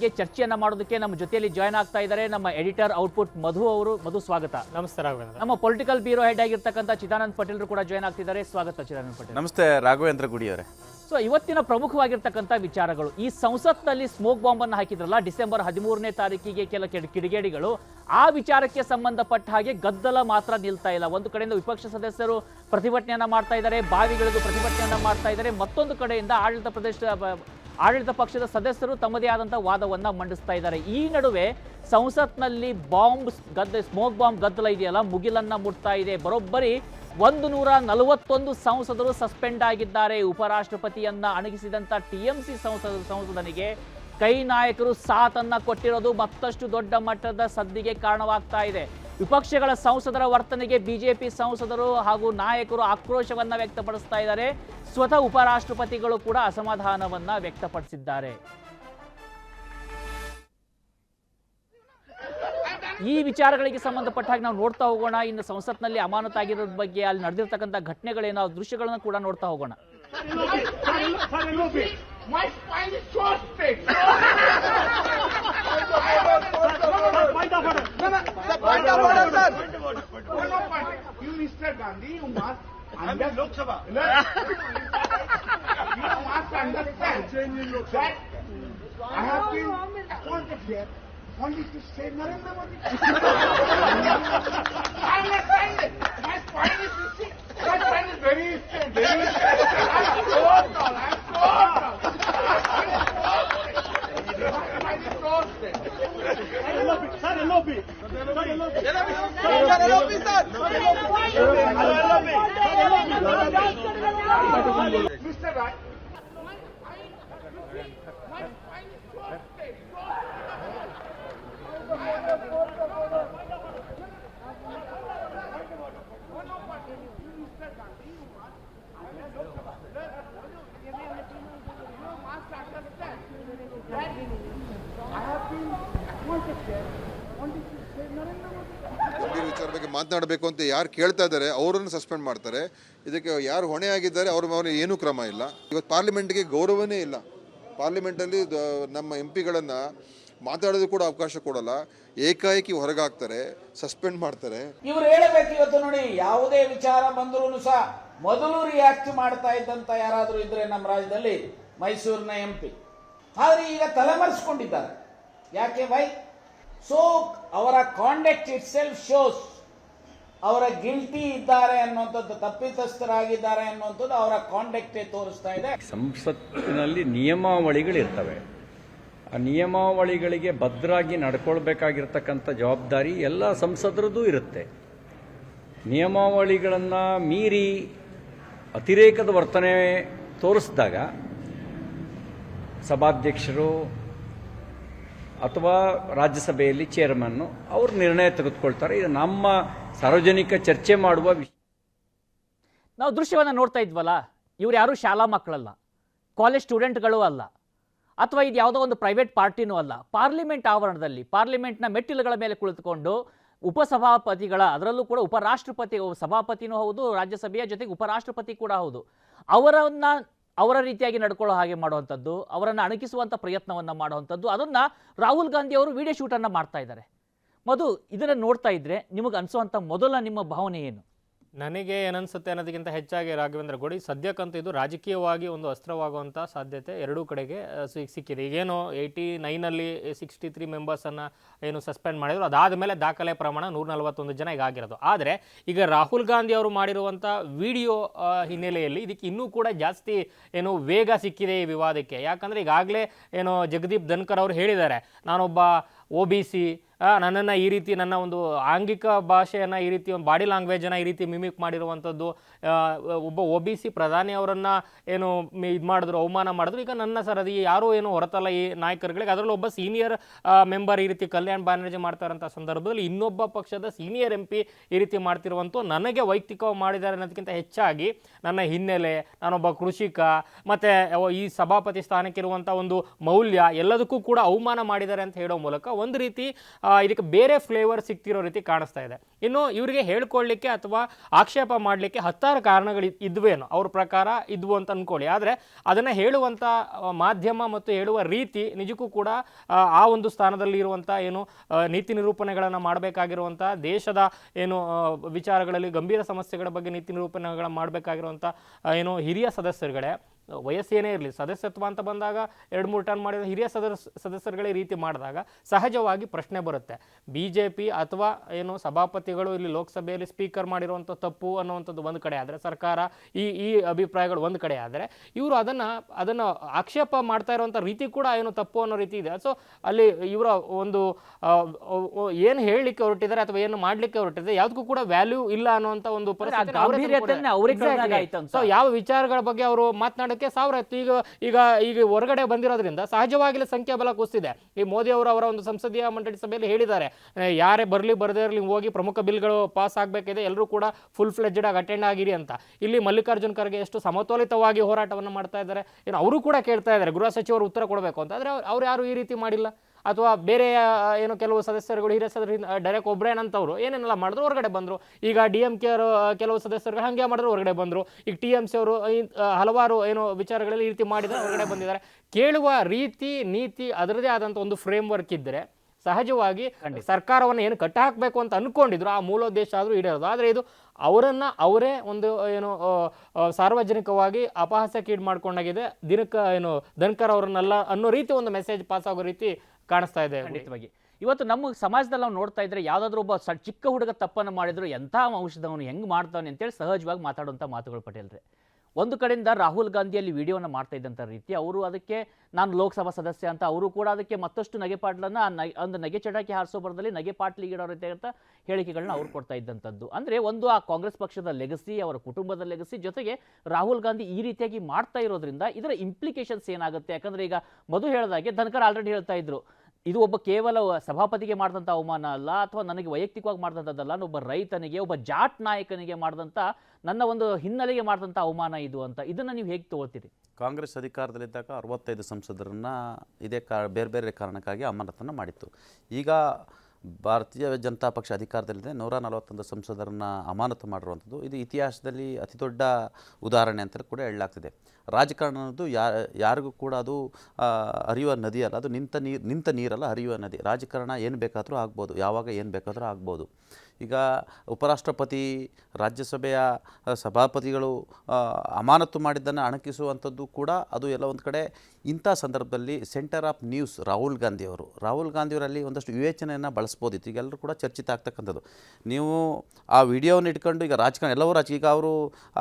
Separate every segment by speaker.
Speaker 1: ಬಗ್ಗೆ ಚರ್ಚೆಯನ್ನ ಮಾಡೋದಕ್ಕೆ ನಮ್ಮ ಜೊತೆಯಲ್ಲಿ ಜಾಯ್ನ್ ಆಗ್ತಾ ಇದ್ದಾರೆ ನಮ್ಮ ಎಡಿಟರ್ ಔಟ್ಪುಟ್ ಮಧು ಅವರು. ಮಧು ಸ್ವಾಗತ.
Speaker 2: ನಮಸ್ತೆ ರಾಘವೇಂದ್ರ.
Speaker 1: ನಮ್ಮ ಪೊಲಿಟಿಕಲ್ ಬ್ಯೂರೋ ಹೆಡ್ ಆಗಿರ್ತಕ್ಕಂಥ ಚಿದಾನಂದ್ ಪಟೇಲ್ರು ಕೂಡ ಜಾಯ್ನ್ ಆಗ್ತಿದ್ದಾರೆ. ಸ್ವಾಗತ ಚಿದಾನಂದ್ ಪಟೇಲ್.
Speaker 3: ನಮಸ್ತೆ ರಾಘವೇಂದ್ರ ಗುಡಿಯವರೇ.
Speaker 1: ಸೊ ಇವತ್ತಿನ ಪ್ರಮುಖವಾಗಿರ್ತಕ್ಕಂಥ ವಿಚಾರಗಳು ಈ ಸಂಸತ್ನಲ್ಲಿ ಸ್ಮೋಕ್ ಬಾಂಬ್ ಅನ್ನು ಹಾಕಿದ್ರಲ್ಲ ಡಿಸೆಂಬರ್ ಹದಿಮೂರನೇ ತಾರೀಕಿಗೆ ಕೆಲ ಕಿಡಿ- ಕಿಡಿಗೇಡಿಗಳು ಆ ವಿಚಾರಕ್ಕೆ ಸಂಬಂಧಪಟ್ಟ ಹಾಗೆ ಗದ್ದಲ ಮಾತ್ರ ನಿಲ್ತಾ ಇಲ್ಲ. ಒಂದು ಕಡೆಯಿಂದ ವಿಪಕ್ಷ ಸದಸ್ಯರು ಪ್ರತಿಭಟನೆಯನ್ನ ಮಾಡ್ತಾ ಇದ್ದಾರೆ ಬಾವಿಗಳಿಗೂ ಪ್ರತಿಭಟನೆಯನ್ನ ಮಾಡ್ತಾ ಇದ್ದಾರೆ ಮತ್ತೊಂದು ಕಡೆಯಿಂದ ಆಡಳಿತ ಪ್ರದೇಶ ಆಡಳಿತ ಪಕ್ಷದ ಸದಸ್ಯರು ತಮ್ಮದೇ ಆದಂಥ ವಾದವನ್ನು ಮಂಡಿಸ್ತಾ ಇದ್ದಾರೆ. ಈ ನಡುವೆ ಸಂಸತ್ನಲ್ಲಿ ಬಾಂಬ್ ಗದ್ದೆ, ಸ್ಮೋಕ್ ಬಾಂಬ್ ಗದ್ದಲ ಇದೆಯಲ್ಲ, ಮುಗಿಲನ್ನ ಮುಟ್ತಾ ಇದೆ. ಬರೋಬ್ಬರಿ ಒಂದು ನೂರ ನಲವತ್ತೊಂದು ಸಂಸದರು ಸಸ್ಪೆಂಡ್ ಆಗಿದ್ದಾರೆ. ಉಪರಾಷ್ಟ್ರಪತಿಯನ್ನ ಎಂ ಸಿ ಸಂಸದ, ಸಂಸದನಿಗೆ ಕೈ ನಾಯಕರು ಸಾಥನ್ನ ಕೊಟ್ಟಿರೋದು ಮತ್ತಷ್ಟು ದೊಡ್ಡ ಮಟ್ಟದ ಸದ್ದಿಗೆ ಕಾರಣವಾಗ್ತಾ ಇದೆ. ವಿಪಕ್ಷಗಳ ಸಂಸದರ ವರ್ತನೆಗೆ ಬಿಜೆಪಿ ಸಂಸದರು ಹಾಗೂ ನಾಯಕರು ಆಕ್ರೋಶವನ್ನ ವ್ಯಕ್ತಪಡಿಸ್ತಾ ಇದ್ದಾರೆ ಸ್ವತಃ ಉಪರಾಷ್ಟ್ರಪತಿಗಳು ಕೂಡ ಅಸಮಾಧಾನವನ್ನ ವ್ಯಕ್ತಪಡಿಸಿದ್ದಾರೆ ಈ ವಿಚಾರಗಳಿಗೆ ಸಂಬಂಧಪಟ್ಟ ಹಾಗೆ ನಾವು ನೋಡ್ತಾ ಹೋಗೋಣ ಇನ್ನು ಸಂಸತ್ನಲ್ಲಿ ಅಮಾನತಾಗಿರೋದ್ರ ಬಗ್ಗೆ ಅಲ್ಲಿ ನಡೆದಿರ್ತಕ್ಕಂಥ ಘಟನೆಗಳೇನೋ ದೃಶ್ಯಗಳನ್ನು ಕೂಡ ನೋಡ್ತಾ ಹೋಗೋಣ.
Speaker 4: Mr. Gandhi, you. Lok Sabha. that I have been here only to say Narendra Modi.
Speaker 5: ವಿಚಾರ ಬಗ್ಗೆ ಮಾತನಾಡಬೇಕು ಅಂತ ಯಾರು ಕೇಳ್ತಾ ಇದ್ದಾರೆ, ಅವರನ್ನು ಸಸ್ಪೆಂಡ್ ಮಾಡ್ತಾರೆ. ಇದಕ್ಕೆ ಯಾರು ಹೊಣೆ ಆಗಿದ್ದಾರೆ ಅವ್ರ ಮೇಲೆ ಏನೂ ಕ್ರಮ ಇಲ್ಲ. ಇವತ್ತು ಪಾರ್ಲಿಮೆಂಟ್ಗೆ ಗೌರವನೇ ಇಲ್ಲ. ಪಾರ್ಲಿಮೆಂಟಲ್ಲಿ ನಮ್ಮ ಎಂ ಪಿಗಳನ್ನು ಮಾತಾಡೋದು ಕೂಡ ಅವಕಾಶ ಕೊಡಲ್ಲ. ಏಕಾಏಕಿ ಹೊರಗಾಗ್ತಾರೆ, ಸಸ್ಪೆಂಡ್ ಮಾಡ್ತಾರೆ.
Speaker 6: ಇವರು ಹೇಳಬೇಕು ಇವತ್ತು ನೋಡಿ, ಯಾವುದೇ ವಿಚಾರ ಬಂದರೂ ಸಹ ಮೊದಲು ರಿಯಾಕ್ಟ್ ಮಾಡ್ತಾ ಇದ್ದಂತ ಯಾರಾದರೂ ಇದ್ರೆ ನಮ್ಮ ರಾಜ್ಯದಲ್ಲಿ ಮೈಸೂರಿನ ಎಂ ಪಿ ಆದ್ರೆ ಈಗ ತಲೆಮರೆಸ್ಕೊಂಡಿದ್ದಾರೆ. ಯಾಕೆ ವೈ ಸೋ ಅವರ ಕಾಂಡಕ್ಟ್ ಇಟ್ ಸೆಲ್ಫ್ ಶೋಸ್ ಅವರ ಗಿಲ್ಟಿ ಇದ್ದಾರೆ ಅನ್ನುವಂಥದ್ದು, ತಪ್ಪಿತಸ್ಥರಾಗಿದ್ದಾರೆ ಅನ್ನುವಂಥದ್ದು ಅವರ ಕಾಂಡಕ್ಟೇ ತೋರಿಸ್ತಾ ಇದೆ.
Speaker 7: ಸಂಸತ್ತಿನಲ್ಲಿ ನಿಯಮಾವಳಿಗಳಿರ್ತವೆ. ಆ ನಿಯಮಾವಳಿಗಳಿಗೆ ಭದ್ರಾಗಿ ನಡ್ಕೊಳ್ಬೇಕಾಗಿರ್ತಕ್ಕಂಥ ಜವಾಬ್ದಾರಿ ಎಲ್ಲ ಸಂಸದರದ್ದು ಇರುತ್ತೆ. ನಿಯಮಾವಳಿಗಳನ್ನು ಮೀರಿ ಅತಿರೇಕದ ವರ್ತನೆ ತೋರಿಸಿದಾಗ ಸಭಾಧ್ಯಕ್ಷರು ಅಥವಾ ರಾಜ್ಯಸಭೆಯಲ್ಲಿ ಚೇರ್ಮನ್ನು ಅವರು ನಿರ್ಣಯ ತೆಗೆದುಕೊಳ್ತಾರೆ. ಇದು ನಮ್ಮ ಸಾರ್ವಜನಿಕ ಚರ್ಚೆ ಮಾಡುವ ವಿಷಯ
Speaker 1: ನಾವು ದೃಶ್ಯವನ್ನು ನೋಡ್ತಾ ಇದ್ವಲ್ಲ, ಇವ್ರು ಯಾರು ಶಾಲಾ ಮಕ್ಕಳಲ್ಲ, ಕಾಲೇಜ್ ಸ್ಟೂಡೆಂಟ್ಗಳು ಅಲ್ಲ, ಅಥವಾ ಇದು ಯಾವುದೋ ಒಂದು ಪ್ರೈವೇಟ್ ಪಾರ್ಟಿನೂ ಅಲ್ಲ, ಪಾರ್ಲಿಮೆಂಟ್ ಆವರಣದಲ್ಲಿ, ಪಾರ್ಲಿಮೆಂಟ್ನ ಮೆಟ್ಟಿಲುಗಳ ಮೇಲೆ ಕುಳಿತುಕೊಂಡು ಉಪಸಭಾಪತಿಗಳ, ಅದರಲ್ಲೂ ಕೂಡ ಉಪರಾಷ್ಟ್ರಪತಿ, ಸಭಾಪತಿನೂ ಹೌದು, ರಾಜ್ಯಸಭೆಯ ಜೊತೆಗೆ ಉಪರಾಷ್ಟ್ರಪತಿ ಕೂಡ ಹೌದು, ಅವರನ್ನು, ಅವರ ರೀತಿಯಾಗಿ ನಡ್ಕೊಳ್ಳೋ ಹಾಗೆ ಮಾಡುವಂಥದ್ದು, ಅವರನ್ನು ಅಣಕಿಸುವಂಥ ಪ್ರಯತ್ನವನ್ನು ಮಾಡುವಂಥದ್ದು, ಅದನ್ನು ರಾಹುಲ್ ಗಾಂಧಿ ಅವರು ವಿಡಿಯೋ ಶೂಟನ್ನು ಮಾಡ್ತಾ ಇದ್ದಾರೆ. ಮಧು, ಇದನ್ನು ನೋಡ್ತಾ ಇದ್ರೆ ನಿಮಗೆ ಅನಿಸುವಂಥ ಮೊದಲ ನಿಮ್ಮ ಭಾವನೆ ಏನು?
Speaker 2: ನನಗೆ ಏನನ್ಸುತ್ತೆ ಅನ್ನೋದಕ್ಕಿಂತ ಹೆಚ್ಚಾಗಿ ರಾಘವೇಂದ್ರ ಗೋಡಿ, ಸದ್ಯಕ್ಕಂತೂ ಇದು ರಾಜಕೀಯವಾಗಿ ಒಂದು ಅಸ್ತ್ರವಾಗುವಂಥ ಸಾಧ್ಯತೆ ಎರಡೂ ಕಡೆಗೆ ಸಿಕ್ಕಿದೆ. ಈಗೇನು ಏಯ್ಟಿ ನೈನಲ್ಲಿ ಸಿಕ್ಸ್ಟಿ ತ್ರೀ ಮೆಂಬರ್ಸನ್ನು ಏನು ಸಸ್ಪೆಂಡ್ ಮಾಡಿದ್ರು, ಅದಾದ ಮೇಲೆ ದಾಖಲೆ ಪ್ರಮಾಣ ನೂರ ನಲವತ್ತೊಂದು ಜನ ಈಗ ಆಗಿರೋದು ಆದರೆ, ಈಗ ರಾಹುಲ್ ಗಾಂಧಿ ಅವರು ಮಾಡಿರುವಂಥ ವಿಡಿಯೋ ಹಿನ್ನೆಲೆಯಲ್ಲಿ ಇದಕ್ಕೆ ಇನ್ನೂ ಕೂಡ ಜಾಸ್ತಿ ಏನು ವೇಗ ಸಿಕ್ಕಿದೆ ಈ ವಿವಾದಕ್ಕೆ. ಯಾಕಂದರೆ ಈಗಾಗಲೇ ಏನು ಜಗದೀಪ್ ಧನ್ಕರ್ ಅವರು ಹೇಳಿದ್ದಾರೆ, ನಾನೊಬ್ಬ ಒ ಬಿ ಸಿ ನನ್ನನ್ನು ಈ ರೀತಿ ನನ್ನ ಒಂದು ಆಂಗಿಕ ಭಾಷೆಯನ್ನು, ಈ ರೀತಿ ಒಂದು ಬಾಡಿ ಲ್ಯಾಂಗ್ವೇಜನ್ನು ಈ ರೀತಿ ಮಿಮಿಕ್ ಮಾಡಿರುವಂಥದ್ದು ಒಬ್ಬ ಒ ಬಿ ಸಿ ಪ್ರಧಾನಿ ಅವರನ್ನು ಏನು ಇದು ಮಾಡಿದ್ರು, ಅವಮಾನ ಮಾಡಿದ್ರು. ಈಗ ನನ್ನ ಸರ್ ಅದು ಯಾರೂ ಏನು ಹೊರತಲ್ಲ ಈ ನಾಯಕರುಗಳಿಗೆ. ಅದರಲ್ಲಿ ಒಬ್ಬ ಸೀನಿಯರ್ ಮೆಂಬರ್ ಈ ರೀತಿ ಕಲ್ಯಾಣ್ ಬ್ಯಾನರ್ಜಿ ಮಾಡ್ತಾರಂಥ ಸಂದರ್ಭದಲ್ಲಿ ಇನ್ನೊಬ್ಬ ಪಕ್ಷದ ಸೀನಿಯರ್ ಎಂ ಪಿ ಈ ರೀತಿ ಮಾಡ್ತಿರುವಂಥ ನನಗೆ ವೈಯಕ್ತಿಕವಾಗಿ ಮಾಡಿದ್ದಾರೆ ಅನ್ನೋದಕ್ಕಿಂತ ಹೆಚ್ಚಾಗಿ ನನ್ನ ಹಿನ್ನೆಲೆ, ನಾನೊಬ್ಬ ಕೃಷಿಕ, ಮತ್ತು ಈ ಸಭಾಪತಿ ಸ್ಥಾನಕ್ಕಿರುವಂಥ ಒಂದು ಮೌಲ್ಯ ಎಲ್ಲದಕ್ಕೂ ಕೂಡ ಅವಮಾನ ಮಾಡಿದ್ದಾರೆ ಅಂತ ಹೇಳೋ ಮೂಲಕ ಒಂದು ರೀತಿ ಇದಕ್ಕೆ ಬೇರೆ ಫ್ಲೇವರ್ ಸಿಗ್ತಿರೋ ರೀತಿ ಕಾಣಿಸ್ತಾ ಇದೆ. ಇನ್ನು ಇವರಿಗೆ ಹೇಳ್ಕೊಳ್ಳಿಕ್ಕೆ ಅಥವಾ ಆಕ್ಷೇಪ ಮಾಡಲಿಕ್ಕೆ ಹತ್ತಾರು ಕಾರಣಗಳು ಇದ್- ಇದ್ವೇನೋ, ಅವ್ರ ಪ್ರಕಾರ ಇದ್ವು ಅಂತ ಅಂದ್ಕೊಳ್ಳಿ ಆದರೆ ಅದನ್ನು ಹೇಳುವಂಥ ಮಾಧ್ಯಮ ಮತ್ತು ಹೇಳುವ ರೀತಿ ನಿಜಕ್ಕೂ ಕೂಡ, ಆ ಒಂದು ಸ್ಥಾನದಲ್ಲಿ ಇರುವಂಥ ಏನು ನೀತಿ ನಿರೂಪಣೆಗಳನ್ನು ಮಾಡಬೇಕಾಗಿರುವಂಥ ದೇಶದ ಏನು ವಿಚಾರಗಳಲ್ಲಿ ಗಂಭೀರ ಸಮಸ್ಯೆಗಳ ಬಗ್ಗೆ ನೀತಿ ನಿರೂಪಣೆಗಳನ್ನು ಮಾಡಬೇಕಾಗಿರುವಂಥ ಏನು ಹಿರಿಯ ಸದಸ್ಯರುಗಳೇ ವಯಸ್ಸೇನೇ ಇರಲಿ ಸದಸ್ಯತ್ವ ಅಂತ ಬಂದಾಗ ಎರಡು ಮೂರು ಟನ್ ಮಾಡಿದ ಹಿರಿಯ ಸದಸ್ಯ ಸದಸ್ಯರುಗಳೇ ರೀತಿ ಮಾಡಿದಾಗ ಸಹಜವಾಗಿ ಪ್ರಶ್ನೆ ಬರುತ್ತೆ. ಬಿ ಜೆ ಪಿ ಅಥವಾ ಏನು ಸಭಾಪತಿಗಳು ಇಲ್ಲಿ ಲೋಕಸಭೆಯಲ್ಲಿ ಸ್ಪೀಕರ್ ಮಾಡಿರುವಂಥ ತಪ್ಪು ಅನ್ನುವಂಥದ್ದು ಒಂದು ಕಡೆ ಆದರೆ ಸರ್ಕಾರ ಈ ಈ ಅಭಿಪ್ರಾಯಗಳು ಒಂದು ಕಡೆ ಆದರೆ ಇವರು ಅದನ್ನು ಅದನ್ನು ಆಕ್ಷೇಪ ಮಾಡ್ತಾ ಇರುವಂಥ ರೀತಿ ಕೂಡ ಏನು ತಪ್ಪು ಅನ್ನೋ ರೀತಿ ಇದೆ. ಸೊ ಅಲ್ಲಿ ಇವರ ಒಂದು ಏನು ಹೇಳಲಿಕ್ಕೆ ಹೊರಟಿದ್ದಾರೆ ಅಥವಾ ಏನು ಮಾಡಲಿಕ್ಕೆ ಹೊರಟಿದೆ ಯಾವುದಕ್ಕೂ ಕೂಡ ವ್ಯಾಲ್ಯೂ ಇಲ್ಲ ಅನ್ನುವಂಥ ಒಂದು ಪರಿಸ್ಥಿತಿ ಯಾವ ವಿಚಾರಗಳ ಬಗ್ಗೆ ಅವರು ಮಾತನಾಡೋಕ್ಕೆ ಸಾವಿರ ಇತ್ತು ಈಗ ಈಗ ಈಗ ಹೊರಗಡೆ ಬಂದಿರೋದ್ರಿಂದ ಸಹಜವಾಗಿಲೇ ಸಂಖ್ಯಾ ಬಲ ಕುಸಿದೆ ಈ ಮೋದಿ ಅವರು ಅವರ ಒಂದು ಸಂಸದೀಯ ಮಂಡಳಿ ಸಭೆಯಲ್ಲಿ ಹೇಳಿದ್ದಾರೆ. ಯಾರೇ ಬರಲಿ ಬರದೇ ಇರಲಿ ಹೋಗಿ ಪ್ರಮುಖ ಬಿಲ್ಗಳು ಪಾಸ್ ಆಗಬೇಕಿದೆ, ಎಲ್ಲರೂ ಕೂಡ ಫುಲ್ ಫ್ಲೆಜ್ಡ್ ಆಗಿ ಅಟೆಂಡ್ ಆಗಿರಿ ಅಂತ. ಇಲ್ಲಿ ಮಲ್ಲಿಕಾರ್ಜುನ್ ಖರ್ಗೆ ಎಷ್ಟು ಸಮತೋಲಿತವಾಗಿ ಹೋರಾಟವನ್ನು ಮಾಡ್ತಾ ಇದ್ದಾರೆ, ಏನು, ಅವರು ಕೂಡ ಕೇಳ್ತಾ ಇದ್ದಾರೆ. ಗೃಹ ಸಚಿವರು ಉತ್ತರ ಕೊಡಬೇಕು ಅಂತ. ಆದರೆ ಅವ್ರು ಯಾರು ಈ ರೀತಿ ಮಾಡಿಲ್ಲ? ಅಥವಾ ಬೇರೆ ಏನು ಕೆಲವು ಸದಸ್ಯರುಗಳು ಹಿರಿಯ ಸದಸ್ಯರು ಡೈರೆಕ್ಟ್ ಒಬ್ರೇನ್ ಅಂತವರು ಏನೇನೆಲ್ಲ ಮಾಡಿದ್ರು ಹೊರಗಡೆ ಬಂದರು. ಈಗ ಡಿ ಎಂ ಕೆ ಅವರು ಕೆಲವು ಸದಸ್ಯರುಗಳು ಹಾಗೆ ಮಾಡಿದ್ರು ಹೊರಗಡೆ ಬಂದರು. ಈಗ ಟಿ ಎಂ ಸಿ ಅವರು ಹಲವಾರು ಏನು ವಿಚಾರಗಳಲ್ಲಿ ಈ ರೀತಿ ಮಾಡಿದ್ರೆ ಹೊರಗಡೆ ಬಂದಿದ್ದಾರೆ. ಕೇಳುವ ರೀತಿ ನೀತಿ ಅದರದೇ ಆದಂಥ ಒಂದು ಫ್ರೇಮ್ ವರ್ಕ್ ಇದ್ದರೆ ಸಹಜವಾಗಿ ಸರ್ಕಾರವನ್ನು ಏನು ಕಟ್ಟ ಹಾಕಬೇಕು ಅಂತ ಅನ್ಕೊಂಡಿದ್ರು ಆ ಮೂಲೋದ್ದೇಶ ಆದರೂ ಈಡೇರೋದು. ಆದರೆ ಇದು ಅವರನ್ನು ಅವರೇ ಒಂದು ಏನು ಸಾರ್ವಜನಿಕವಾಗಿ ಅಪಹಾಸ್ಯಕ್ಕೀಡು ಮಾಡ್ಕೊಂಡಾಗಿದೆ ದಿನಕ್ಕೆ ಏನು ಧನ್ಕರ್ ಅವರನ್ನೆಲ್ಲ ಅನ್ನೋ ರೀತಿ ಒಂದು ಮೆಸೇಜ್ ಪಾಸ್ ಆಗೋ ರೀತಿ ಕಾಣಿಸ್ತಾ ಇದೆ
Speaker 1: ಖಂಡಿತವಾಗಿ ಇವತ್ತು ನಮ್ಮ ಸಮಾಜದಲ್ಲಿ ನಾವು ನೋಡ್ತಾ ಇದ್ರೆ ಯಾವ್ದಾದ್ರು ಒಬ್ಬ ಸ ಚಿಕ್ಕ ಹುಡುಗ ತಪ್ಪನ್ನು ಮಾಡಿದ್ರು ಎಂಥ ಔಷಧವನ್ನು ಹೆಂಗ್ ಮಾಡ್ತಾನೆ ಅಂತೇಳಿ ಸಹಜವಾಗಿ ಮಾತಾಡುವಂಥ ಮಾತುಗಳು ಪಟೇಲ್ರೆ. ಒಂದು ಕಡೆಯಿಂದ ರಾಹುಲ್ ಗಾಂಧಿಯಲ್ಲಿ ವಿಡಿಯೋನ ಮಾಡ್ತಾ ಇದ್ದಂಥ ರೀತಿ ಅವರು ಅದಕ್ಕೆ ನಾನು ಲೋಕಸಭಾ ಸದಸ್ಯ ಅಂತ ಅವರು ಕೂಡ ಅದಕ್ಕೆ ಮತ್ತಷ್ಟು ನಗೆಪಾಟ್ಲನ್ನು ಒಂದು ನಗೆ ಚಟಾಕಿ ಹಾರಿಸೋ ಬರದಲ್ಲಿ ನಗೆ ಪಾಟ್ಲಿ ರೀತಿ ಅಂತ ಹೇಳಿಕೆಗಳನ್ನ ಅವ್ರು ಕೊಡ್ತಾ ಇದ್ದಂಥದ್ದು. ಅಂದ್ರೆ ಒಂದು ಆ ಕಾಂಗ್ರೆಸ್ ಪಕ್ಷದ ಲೆಗಸಿ ಅವರ ಕುಟುಂಬದ ಲೆಗಸಿ ಜೊತೆಗೆ ರಾಹುಲ್ ಗಾಂಧಿ ಈ ರೀತಿಯಾಗಿ ಮಾಡ್ತಾ ಇರೋದ್ರಿಂದ ಇದರ ಇಂಪ್ಲಿಕೇಶನ್ಸ್ ಏನಾಗುತ್ತೆ? ಯಾಕಂದ್ರೆ ಈಗ ಮಧು ಹೇಳಿದಾಗೆ ಧನ್ಕರ್ ಆಲ್ರೆಡಿ ಹೇಳ್ತಾ ಇದ್ರು. ಇದು ಒಬ್ಬ ಕೇವಲ ಸಭಾಪತಿಗೆ ಮಾಡಿದಂಥ ಅವಮಾನ ಅಲ್ಲ, ಅಥವಾ ನನಗೆ ವೈಯಕ್ತಿಕವಾಗಿ ಮಾಡಿದಂಥದ್ದಲ್ಲ ಒಬ್ಬ ರೈತನಿಗೆ, ಒಬ್ಬ ಜಾಟ್ ನಾಯಕನಿಗೆ ಮಾಡಿದಂಥ ನನ್ನ ಒಂದು ಹಿನ್ನೆಲೆಗೆ ಮಾಡಿದಂಥ ಅವಮಾನ ಇದು ಅಂತ. ಇದನ್ನು ನೀವು ಹೇಗೆ ತಗೋತೀರಿ
Speaker 3: ಕಾಂಗ್ರೆಸ್ ಅಧಿಕಾರದಲ್ಲಿದ್ದಾಗ ಅರವತ್ತೈದು ಸಂಸದರನ್ನು ಇದೇ ಕಾ, ಬೇರೆ ಬೇರೆ ಕಾರಣಕ್ಕಾಗಿ ಅಮಾನತನ್ನು ಮಾಡಿತ್ತು. ಈಗ ಭಾರತೀಯ ಜನತಾ ಪಕ್ಷ ಅಧಿಕಾರದಲ್ಲಿದೆ, ನೂರ ನಲವತ್ತೊಂದು ಸಂಸದರನ್ನು ಅಮಾನತು ಮಾಡಿರುವಂಥದ್ದು. ಇದು ಇತಿಹಾಸದಲ್ಲಿ ಅತಿ ದೊಡ್ಡ ಉದಾಹರಣೆ ಅಂತಲೂ ಕೂಡ ಹೇಳಲಾಗ್ತಿದೆ. ರಾಜಕಾರಣ ಅನ್ನೋದು ಯಾರಿಗೂ ಕೂಡ ಅದು ಹರಿಯುವ ನದಿ ಅಲ್ಲ. ಅದು ನಿಂತ ನೀರು ನಿಂತ ನೀರಲ್ಲ, ಹರಿಯುವ ನದಿ. ರಾಜಕಾರಣ ಏನು ಬೇಕಾದರೂ ಆಗ್ಬೋದು. ಯಾವಾಗ ಏನು ಬೇಕಾದರೂ ಆಗ್ಬೋದು. ಈಗ ಉಪರಾಷ್ಟ್ರಪತಿ, ರಾಜ್ಯಸಭೆಯ ಸಭಾಪತಿಗಳು ಅಮಾನತು ಮಾಡಿದ್ದನ್ನು ಅಣಕಿಸುವಂಥದ್ದು ಕೂಡ ಅದು ಎಲ್ಲ ಒಂದು ಕಡೆ. ಇಂಥ ಸಂದರ್ಭದಲ್ಲಿ ಸೆಂಟರ್ ಆಫ್ ನ್ಯೂಸ್ ರಾಹುಲ್ ಗಾಂಧಿಯವರು ರಾಹುಲ್ ಗಾಂಧಿಯವರಲ್ಲಿ ಒಂದಷ್ಟು ವಿವೇಚನೆಯನ್ನು ಬಳಸ್ಬೋದಿತ್ತು. ಈಗ ಎಲ್ಲರೂ ಕೂಡ ಚರ್ಚಿತ ಆಗ್ತಕ್ಕಂಥದ್ದು. ನೀವು ಆ ವಿಡಿಯೋವನ್ನು ಇಟ್ಕೊಂಡು ಈಗ ರಾಜಕಾರಣ, ಎಲ್ಲವೂ ರಾಜ ಈಗ ಅವರು,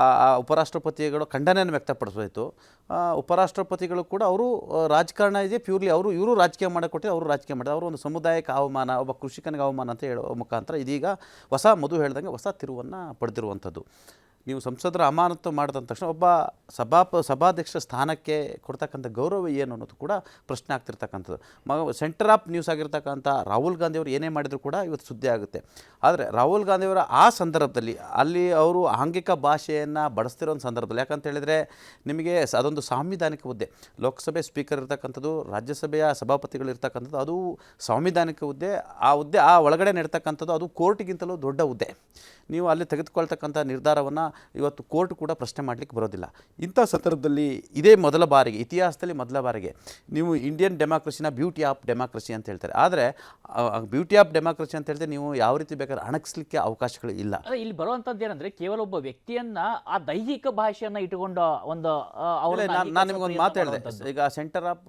Speaker 3: ಆ ಉಪರಾಷ್ಟ್ರಪತಿಗಳು ಖಂಡನೆಯನ್ನು ವ್ಯಕ್ತಪಡಿಸೋಯಿತು ಆ, ಉಪರಾಷ್ಟ್ರಪತಿಗಳು ಕೂಡ ಅವರು ರಾಜಕಾರಣ ಇದೆ ಪ್ಯೂರ್ಲಿ ಅವರು ಇವರು ರಾಜಕೀಯ ಮಾಡಿಕೊಟ್ಟಿದ್ದು ಅವರು ರಾಜಕೀಯ ಮಾಡಿದ್ರು ಅವರು ಒಂದು ಸಮುದಾಯಕ್ಕೆ ಅವಮಾನ ಒಬ್ಬ ಕೃಷಿಕನಿಗೆ ಅವಮಾನ ಅಂತ ಹೇಳೋ ಮುಖಾಂತರ ಇದೀಗ ಹೊಸ ಮಧು ಹೇಳ್ದಂಗೆ ಹೊಸ ತಿರುವನ್ನು ಪಡೆದಿರುವಂಥದ್ದು. ನೀವು ಸಂಸದರ ಅಮಾನತು ಮಾಡಿದ ತಕ್ಷಣ ಒಬ್ಬ ಸಭಾಪ ಸಭಾಧ್ಯಕ್ಷ ಸ್ಥಾನಕ್ಕೆ ಕೊಡ್ತಕ್ಕಂಥ ಗೌರವ ಏನು ಅನ್ನೋದು ಕೂಡ ಪ್ರಶ್ನೆ ಆಗ್ತಿರ್ತಕ್ಕಂಥದ್ದು. ಮಗ ಸೆಂಟರ್ ಆಫ್ ನ್ಯೂಸ್ ಆಗಿರ್ತಕ್ಕಂಥ ರಾಹುಲ್ ಗಾಂಧಿಯವರು ಏನೇ ಮಾಡಿದರೂ ಕೂಡ ಇವತ್ತು ಸುದ್ದಿ ಆಗುತ್ತೆ. ಆದರೆ ರಾಹುಲ್ ಗಾಂಧಿಯವರ ಆ ಸಂದರ್ಭದಲ್ಲಿ ಅಲ್ಲಿ ಅವರು ಆಂಗಿಕ ಭಾಷೆಯನ್ನು ಬಳಸ್ತಿರೋ ಸಂದರ್ಭದಲ್ಲಿ ಯಾಕಂತ ಹೇಳಿದರೆ ನಿಮಗೆ ಅದೊಂದು ಸಾಂವಿಧಾನಿಕ ಹುದ್ದೆ. ಲೋಕಸಭೆ ಸ್ಪೀಕರ್ ಇರ್ತಕ್ಕಂಥದ್ದು, ರಾಜ್ಯಸಭೆಯ ಸಭಾಪತಿಗಳು ಇರ್ತಕ್ಕಂಥದ್ದು, ಅದು ಸಾಂವಿಧಾನಿಕ ಹುದ್ದೆ. ಆ ಹುದ್ದೆ ಆ ಒಳಗಡೆ ನಡೀತಕ್ಕಂಥದ್ದು ಅದು ಕೋರ್ಟ್ಗಿಂತಲೂ ದೊಡ್ಡ ಹುದ್ದೆ. ನೀವು ಅಲ್ಲಿ ತೆಗೆದುಕೊಳ್ತಕ್ಕಂಥ ನಿರ್ಧಾರವನ್ನು ಇವತ್ತು ಕೋರ್ಟ್ ಕೂಡ ಪ್ರಶ್ನೆ ಮಾಡಲಿಕ್ಕೆ ಬರೋದಿಲ್ಲ. ಇಂಥ ಸಂದರ್ಭದಲ್ಲಿ ಇದೇ ಮೊದಲ ಬಾರಿಗೆ ಇತಿಹಾಸದಲ್ಲಿ ಮೊದಲ ಬಾರಿಗೆ ನೀವು ಇಂಡಿಯನ್ ಡೆಮಾಕ್ರಸಿನ ಬ್ಯೂಟಿ ಆಫ್ ಡೆಮಾಕ್ರಸಿ ಅಂತ ಹೇಳ್ತಾರೆ. ಆದರೆ ಬ್ಯೂಟಿ ಆಫ್ ಡೆಮಾಕ್ರಸಿ ಅಂತ ಹೇಳಿದ್ರೆ ನೀವು ಯಾವ ರೀತಿ ಬೇಕಾದ್ರೆ ಅಣಗಿಸ್ಲಿಕ್ಕೆ ಅವಕಾಶಗಳು ಇಲ್ಲ.
Speaker 1: ಇಲ್ಲಿ ಬರುವಂಥದ್ದು ಏನಂದ್ರೆ ಕೇವಲ ಒಬ್ಬ ವ್ಯಕ್ತಿಯನ್ನ ಆ ದೈಹಿಕ ಭಾಷೆಯನ್ನ ಇಟ್ಟುಕೊಂಡು ಒಂದು ಅವರು
Speaker 3: ನಾನು ನಿಮಗೊಂದು ಹೇಳಿದೆ. ಈಗ centre of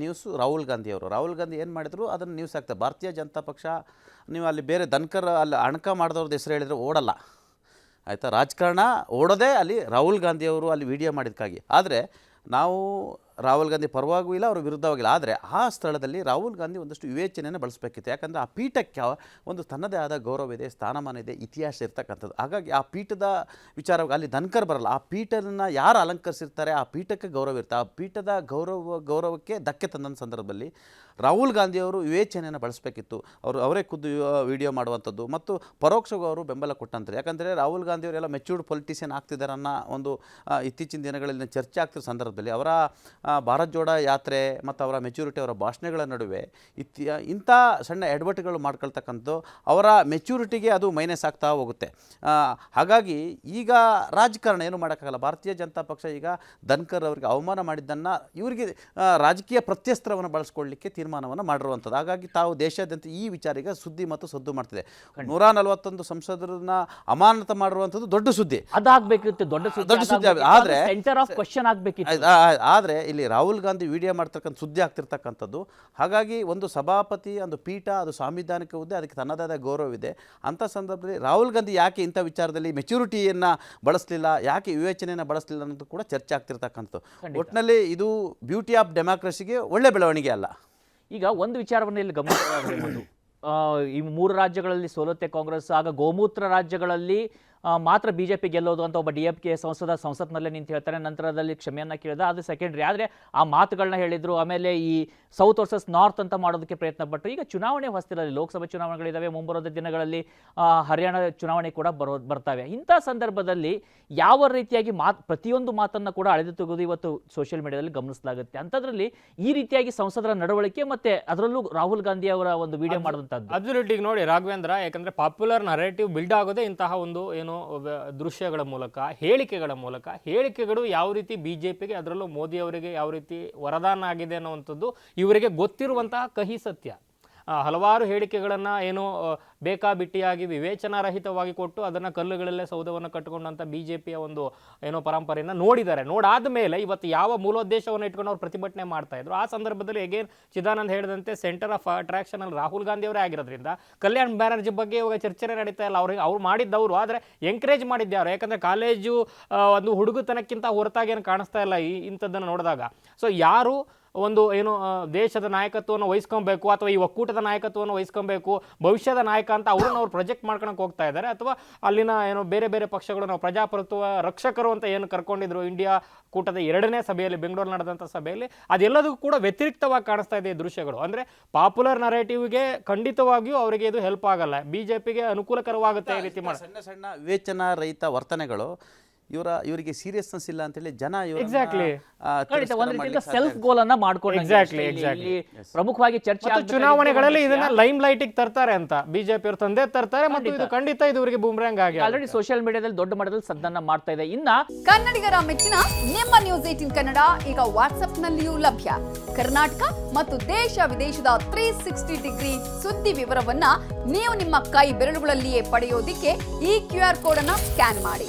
Speaker 3: news Rahul Gandhi ಅವರು. ರಾಹುಲ್ ಗಾಂಧಿ ಏನು ಮಾಡಿದ್ರು? ಅದನ್ನು ನ್ಯೂಸ್ ಆಗ್ತದೆ ಭಾರತೀಯ ಜನತಾ ಪಕ್ಷ ನೀವು ಅಲ್ಲಿ ಬೇರೆ ದನ್ಕರ್ ಅಲ್ಲಿ ಅಣಕ ಮಾಡಿದವ್ರದ್ದು ಹೆಸರು ಹೇಳಿದರೆ ಓಡಲ್ಲ. ಆಯಿತಾ? ರಾಜಕಾರಣ ಓಡೋದೇ ಅಲ್ಲಿ ರಾಹುಲ್ ಗಾಂಧಿಯವರು ಅಲ್ಲಿ ವಿಡಿಯೋ ಮಾಡಿದ್ದಕ್ಕಾಗಿ ಆದರೆ ನಾವು ರಾಹುಲ್ ಗಾಂಧಿ ಪರವಾಗೂ ಇಲ್ಲ, ಅವ್ರ ವಿರುದ್ಧವಾಗಿಲ್ಲ ಆದರೆ ಆ ಸ್ಥಳದಲ್ಲಿ ರಾಹುಲ್ ಗಾಂಧಿ ಒಂದಷ್ಟು ವಿವೇಚನೆಯನ್ನು ಬಳಸಬೇಕಿತ್ತು. ಯಾಕಂದರೆ ಆ ಪೀಠಕ್ಕೆ ಒಂದು ತನ್ನದೇ ಆದ ಗೌರವ ಇದೆ, ಸ್ಥಾನಮಾನ ಇದೆ, ಇತಿಹಾಸ ಇರ್ತಕ್ಕಂಥದ್ದು. ಹಾಗಾಗಿ ಆ ಪೀಠದ ವಿಚಾರವಾಗಿ ಅಲ್ಲಿ ಧನ್ಕರ್ ಬರಲ್ಲ. ಆ ಪೀಠನ ಯಾರು ಅಲಂಕರಿಸಿರ್ತಾರೆ, ಆ ಪೀಠಕ್ಕೆ ಗೌರವ ಇರುತ್ತೆ ಆ ಪೀಠದ ಗೌರವ, ಗೌರವಕ್ಕೆ ಧಕ್ಕೆ ತಂದಂಥ ಸಂದರ್ಭದಲ್ಲಿ ರಾಹುಲ್ ಗಾಂಧಿಯವರು ವಿವೇಚನೆಯನ್ನು ಬಳಸಬೇಕಿತ್ತು. ಅವರು ಅವರೇ ಖುದ್ದು ವಿಡಿಯೋ ಮಾಡುವಂಥದ್ದು ಮತ್ತು ಪರೋಕ್ಷವಾಗಿ ಅವರು ಬೆಂಬಲ ಕೊಟ್ಟಂತಾರೆ ಯಾಕಂದರೆ ರಾಹುಲ್ ಗಾಂಧಿಯವರೆಲ್ಲ ಮೆಚ್ಯೂರ್ಡ್ ಪೊಲಿಟಿಷಿಯನ್ ಆಗ್ತಿದ್ದಾರೆ ಅನ್ನೋ ಒಂದು ಇತ್ತೀಚಿನ ದಿನಗಳಲ್ಲಿ ಚರ್ಚೆ ಆಗ್ತಿರೋ ಸಂದರ್ಭದಲ್ಲಿ ಅವರ ಭಾರತ್ ಜೋಡ ಯಾತ್ರೆ ಮತ್ತು ಅವರ ಮೆಚ್ಯೂರಿಟಿ ಅವರ ಭಾಷಣಗಳ ನಡುವೆ ಇತ್ತಿ ಇಂಥ ಸಣ್ಣ ಎಡವಟ್ಟುಗಳು ಮಾಡ್ಕೊಳ್ತಕ್ಕಂಥದ್ದು ಅವರ ಮೆಚ್ಯೂರಿಟಿಗೆ ಅದು ಮೈನಸ್ ಆಗ್ತಾ ಹೋಗುತ್ತೆ. ಹಾಗಾಗಿ ಈಗ ರಾಜಕಾರಣ ಏನು ಮಾಡೋಕ್ಕಾಗಲ್ಲ. ಭಾರತೀಯ ಜನತಾ ಪಕ್ಷ ಈಗ ಧನ್ಕರ್ ಅವರಿಗೆ ಅವಮಾನ ಮಾಡಿದ್ದನ್ನು ಇವರಿಗೆ ರಾಜಕೀಯ ಪ್ರತ್ಯಸ್ತ್ರವನ್ನು ಬಳಸ್ಕೊಳ್ಳಿಕ್ಕೆ ತೀರ್ಮಾನವನ್ನು ಮಾಡಿರುವಂಥದ್ದು. ಹಾಗಾಗಿ ತಾವು ದೇಶಾದ್ಯಂತ ಈ ವಿಚಾರಿಗೆ ಸುದ್ದಿ ಮತ್ತು ಸದ್ದು ಮಾಡ್ತಿದೆ. ನೂರ ನಲವತ್ತೊಂದು ಸಂಸದರನ್ನ ಅಮಾನತ ಮಾಡಿರುವಂಥದ್ದು ದೊಡ್ಡ ಸುದ್ದಿ.
Speaker 1: ಅದಾಗಬೇಕಿತ್ತು ದೊಡ್ಡ
Speaker 3: ದೊಡ್ಡ ಸುದ್ದಿ ಆದರೆ
Speaker 1: ಸೆಂಟರ್ ಆಫ್ ಕ್ವಶನ್ ಆಗಬೇಕಿತ್ತು.
Speaker 3: ಆದರೆ ಇಲ್ಲಿ ರಾಹುಲ್ ಗಾಂಧಿ ವಿಡಿಯೋ ಮಾಡ್ತಕ್ಕಂಥ ಸುದ್ದಿ ಆಗ್ತಿರ್ತಕ್ಕಂಥದ್ದು. ಹಾಗಾಗಿ ಒಂದು ಸಭಾಪತಿ ಒಂದು ಪೀಠ ಅದು ಸಾಂವಿಧಾನಿಕ ಹುದ್ದೆ ಅದಕ್ಕೆ ತನ್ನದಾದ ಗೌರವವಿದೆ. ಅಂಥ ಸಂದರ್ಭದಲ್ಲಿ ರಾಹುಲ್ ಗಾಂಧಿ ಯಾಕೆ ಇಂಥ ವಿಚಾರದಲ್ಲಿ ಮೆಚುರಿಟಿಯನ್ನು ಬಳಸಲಿಲ್ಲ ಯಾಕೆ ವಿವೇಚನೆಯನ್ನು ಬಳಸಲಿಲ್ಲ ಅನ್ನೋದು ಕೂಡ ಚರ್ಚೆ ಆಗ್ತಿರ್ತಕ್ಕಂಥದ್ದು. ಒಟ್ಟಿನಲ್ಲಿ ಇದು ಬ್ಯೂಟಿ ಆಫ್ ಡೆಮಾಕ್ರಸಿಗೆ ಒಳ್ಳೆ ಬೆಳವಣಿಗೆ ಅಲ್ಲ.
Speaker 1: ಈಗ ಒಂದು ವಿಚಾರವನ್ನು ಇಲ್ಲಿ ಗಮನಿಸಬಹುದು ಈ ಮೂರು ರಾಜ್ಯಗಳಲ್ಲಿ ಸೋಲುತ್ತೆ ಕಾಂಗ್ರೆಸ್ ಆಗ ಗೋಮೂತ್ರ ರಾಜ್ಯಗಳಲ್ಲಿ ಮಾತ್ರ ಬಿಜೆಪಿ ಗೆಲ್ಲೋದು ಅಂತ ಒಬ್ಬ ಡಿ ಎಫ್ ಕೆ ಸಂಸದ ಸಂಸತ್ನಲ್ಲೇ ನಿಂತು ಹೇಳ್ತಾರೆ ನಂತರದಲ್ಲಿ ಕ್ಷಮೆಯನ್ನು ಕೇಳಿದ ಅದು ಸೆಕೆಂಡ್ರಿ ಆದರೆ ಆ ಮಾತುಗಳನ್ನ ಹೇಳಿದರು ಆಮೇಲೆ ಈ ಸೌತ್ ವರ್ಸಸ್ ನಾರ್ತ್ ಅಂತ ಮಾಡೋದಕ್ಕೆ ಪ್ರಯತ್ನ ಪಟ್ಟರು ಈಗ ಚುನಾವಣೆ ಹೊಸ್ತಿರಲ್ಲಿ ಲೋಕಸಭೆ ಚುನಾವಣೆಗಳಿದ್ದಾವೆ ಮುಂಬರೋದ ದಿನಗಳಲ್ಲಿ ಹರಿಯಾಣ ಚುನಾವಣೆ ಕೂಡ ಬರೋ ಬರ್ತವೆ. ಇಂಥ ಸಂದರ್ಭದಲ್ಲಿ ಯಾವ ರೀತಿಯಾಗಿ ಮಾತು ಪ್ರತಿಯೊಂದು ಮಾತನ್ನು ಕೂಡ ಅಳೆದು ತೆಗೆದು ಇವತ್ತು ಸೋಷಿಯಲ್ ಮೀಡಿಯಾದಲ್ಲಿ ಗಮನಿಸಲಾಗುತ್ತೆ. ಅಂಥದ್ರಲ್ಲಿ ಈ ರೀತಿಯಾಗಿ ಸಂಸದರ ನಡವಳಿಕೆ ಮತ್ತೆ ಅದರಲ್ಲೂ ರಾಹುಲ್ ಗಾಂಧಿ ಅವರ ಒಂದು ವಿಡಿಯೋ ಮಾಡಿದಂಥದ್ದು
Speaker 2: ಅಬ್ಸಲ್ಯೂಟ್ಲಿ ನೋಡಿ ರಾಘವೇಂದ್ರ ಯಾಕಂದ್ರೆ ಪಾಪ್ಯುಲರ್ ನರೇಟಿವ್ ಬಿಲ್ಡ್ ಆಗೋದೇ ಇಂತಹ ಒಂದು ಏನು ವ- ದೃಶ್ಯಗಳ ಮೂಲಕ, ಹೇಳಿಕೆಗಳ ಮೂಲಕ, ಹೇಳಿಕೆಗಳು ಯಾವ ರೀತಿ ಬಿಜೆಪಿಗೆ, ಅದರಲ್ಲೂ ಮೋದಿ ಅವರಿಗೆ ಯಾವ ರೀತಿ ವರದಾನ ಆಗಿದೆ ಅನ್ನುವಂಥದ್ದು ಇವರಿಗೆ ಗೊತ್ತಿರುವಂತಹ ಕಹಿ ಸತ್ಯ. ಹಲವಾರು ಹೇಳಿಕೆಗಳನ್ನು ಏನು ಬೇಕಾಬಿಟ್ಟಿಯಾಗಿ ವಿವೇಚನಾರಹಿತವಾಗಿ ಕೊಟ್ಟು ಅದನ್ನು ಕಲ್ಲುಗಳಲ್ಲೇ ಸೌಧವನ್ನು ಕಟ್ಟಿಕೊಂಡಂಥ ಬಿ ಜೆ ಪಿಯ ಒಂದು ಏನೋ ಪರಂಪರೆಯನ್ನು ನೋಡಿದ್ದಾರೆ. ನೋಡಾದ ಮೇಲೆ ಇವತ್ತು ಯಾವ ಮೂಲೋದ್ದೇಶವನ್ನು ಇಟ್ಕೊಂಡು ಅವ್ರು ಪ್ರತಿಭಟನೆ ಮಾಡ್ತಾ ಇದ್ರು? ಆ ಸಂದರ್ಭದಲ್ಲಿ ಅಗೇನ್ ಚಿದಾನಂದ್ ಹೇಳಿದಂತೆ ಸೆಂಟರ್ ಆಫ್ ಅಟ್ರಾಕ್ಷನ್ ಅಲ್ಲಿ ರಾಹುಲ್ ಗಾಂಧಿ ಅವರೇ ಆಗಿರೋದ್ರಿಂದ ಕಲ್ಯಾಣ್ ಬ್ಯಾನರ್ಜಿ ಬಗ್ಗೆ ಇವಾಗ ಚರ್ಚೆ ನಡೀತಾ ಇಲ್ಲ. ಅವ್ರಿಗೆ, ಅವ್ರು ಮಾಡಿದ್ದವರು, ಆದರೆ ಎಂಕರೇಜ್ ಮಾಡಿದ್ಯಾರು ಯಾಕಂದ್ರೆ ಕಾಲೇಜು ಒಂದು ಹುಡುಗತನಕ್ಕಿಂತ ಹೊರತಾಗಿ ಏನು ಕಾಣಿಸ್ತಾ ಇಲ್ಲ ಈ ಇಂಥದ್ದನ್ನು ನೋಡಿದಾಗ. ಸೊ ಯಾರು ಒಂದು ಏನು ದೇಶದ ನಾಯಕತ್ವವನ್ನು ವಹಿಸ್ಕೊಬೇಕು ಅಥವಾ ಈ ಒಕ್ಕೂಟದ ನಾಯಕತ್ವವನ್ನು ವಹಿಸ್ಕೊಬೇಕು ಭವಿಷ್ಯದ ನಾಯಕ ಅಂತ ಅವ್ರನ್ನ ಅವ್ರು ಪ್ರೊಜೆಕ್ಟ್ ಮಾಡ್ಕೊಳಕ್ಕೆ ಹೋಗ್ತಾ ಇದ್ದಾರೆ ಅಥವಾ ಅಲ್ಲಿನ ಏನು ಬೇರೆ ಬೇರೆ ಪಕ್ಷಗಳು ನಾವು ಪ್ರಜಾಪ್ರಭುತ್ವ ರಕ್ಷಕರು ಅಂತ ಏನು ಕರ್ಕೊಂಡಿದ್ರು ಇಂಡಿಯಾ ಕೂಟದ ಎರಡನೇ ಸಭೆಯಲ್ಲಿ ಬೆಂಗಳೂರು ನಡೆದಂಥ ಸಭೆಯಲ್ಲಿ ಅದೆಲ್ಲದಕ್ಕೂ ಕೂಡ ವ್ಯತಿರಿಕ್ತವಾಗಿ ಕಾಣಿಸ್ತಾ ಇದೆ ಈ ದೃಶ್ಯಗಳು. ಅಂದರೆ ಪಾಪ್ಯುಲರ್ ನರೇಟಿವ್ಗೆ ಖಂಡಿತವಾಗಿಯೂ ಅವರಿಗೆ ಇದು ಹೆಲ್ಪ್ ಆಗಲ್ಲ. ಬಿ ಜೆ ಪಿಗೆ ಅನುಕೂಲಕರವಾಗುತ್ತೆ ಈ ರೀತಿ ಮಾಡಿ
Speaker 3: ಸಣ್ಣ ಸಣ್ಣ ವಿವೇಚನಾ ರಹಿತ ವರ್ತನೆಗಳು ಇವರ ಇವರಿಗೆ ಸೀರಿಯಸ್ನೆಸ್ ಇಲ್ಲ ಅಂತ ಹೇಳಿ
Speaker 2: ಜನ
Speaker 3: ಎಕ್ಸಾಕ್ಟ್ಲಿ
Speaker 1: ಖಂಡಿತ ರೀತಿಯಿಂದ ಸೆಲ್ಫ್ ಗೋಲ್ ಅನ್ನ ಮಾಡ್ಕೊಂಡು
Speaker 2: ಎಕ್ಸಾಕ್ಟ್ಲಿ exactly.
Speaker 1: ಪ್ರಮುಖವಾಗಿ ಚರ್ಚೆ
Speaker 2: ಚುನಾವಣೆಗಳಲ್ಲಿ ಇದನ್ನ. ಲೈಮ್ ಲೈಟ್ ತರ್ತಾರೆ ಅಂತ. ಬಿಜೆಪಿ ಅವರು ತಂದೆ ತರ್ತಾರೆ ಮತ್ತು ಇದು ಖಂಡಿತ ಇದು ಇವರಿಗೆ ಬೂಮ್ರಾಂಗ್ ಆಗಿ
Speaker 1: ಆಲ್ರೆಡಿ ಸೋಷಿಯಲ್ ಮೀಡಿಯಾದಲ್ಲಿ ದೊಡ್ಡ ಮಟ್ಟದಲ್ಲಿ ಸದ್ದನ್ನ ಮಾಡ್ತಾ ಇದೆ. ಇನ್ನ
Speaker 8: ಕನ್ನಡಿಗರ ಮೆಚ್ಚಿನ ನಿಮ್ಮ ನ್ಯೂಸ್ ಏಟಿನ್ ಕನ್ನಡ ಈಗ ವಾಟ್ಸ್ಆಪ್ನಲ್ಲಿಯೂ ಲಭ್ಯ. ಕರ್ನಾಟಕ ಮತ್ತು ದೇಶ ವಿದೇಶದ ತ್ರೀ ಸಿಕ್ಸ್ಟಿ ಡಿಗ್ರಿ ಸುದ್ದಿ ವಿವರವನ್ನ ನೀವು ನಿಮ್ಮ ಕೈ ಬೆರಳುಗಳಲ್ಲಿಯೇ ಪಡೆಯೋದಿಕ್ಕೆ ಈ ಕ್ಯೂ ಆರ್ ಕೋಡ್ ಅನ್ನ ಸ್ಕ್ಯಾನ್ ಮಾಡಿ.